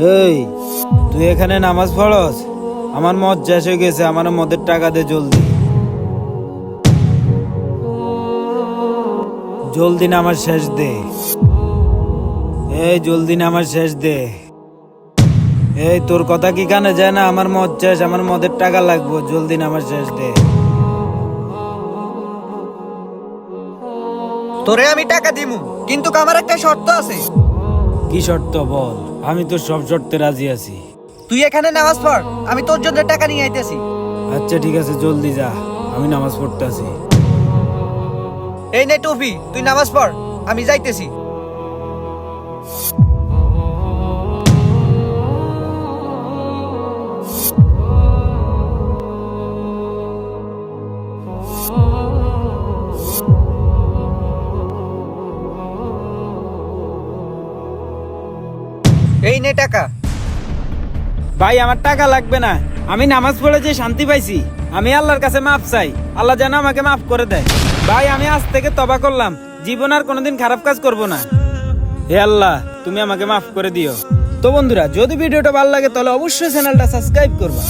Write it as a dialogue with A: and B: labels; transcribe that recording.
A: এই তুই এখানে নামাজ পড়স? আমার মদ শেষ হয়ে গেছে আমার মদের টাকা দে জলদি। জলদি নামাজ শেষ দে। এই জলদি নামাজ শেষ দে। এই তোর কথা কি কানে যায় না? আমার মদ শেষ আমার মদের টাকা লাগবে। জলদি নামাজ শেষ দে।
B: তোরে আমি টাকা দিমু কিন্তু আমার একটা শর্ত আছে।
A: কি শর্ত বল? আমি তো সব শর্তে রাজি আছি।
B: তুই এখানে নামাজ পড় আমি তোর জন্য টাকা নিয়ে আইতেছি।
A: আচ্ছা ঠিক আছে জলদি যা আমি নামাজ পড়তে আছি
B: এই নে টুপি তুই নামাজ পড় আমি যাইতেছি। এই নে টাকা।
A: ভাই, আমার টাকা লাগবে না। আমি নামাজ পড়ে যে শান্তি পাইছি, আমি আল্লাহর কাছে মাফ চাই। আল্লাহ যেন আমাকে মাফ করে দেয়। ভাই, আমি আজ থেকে তবা করলাম। জীবন আর কোনোদিন খারাপ কাজ করব না। হে আল্লাহ, তুমি আমাকে মাফ করে দিও। তো বন্ধুরা, যদি ভিডিওটা ভালো লাগে, তাহলে অবশ্যই চ্যানেলটা সাবস্ক্রাইব করবা।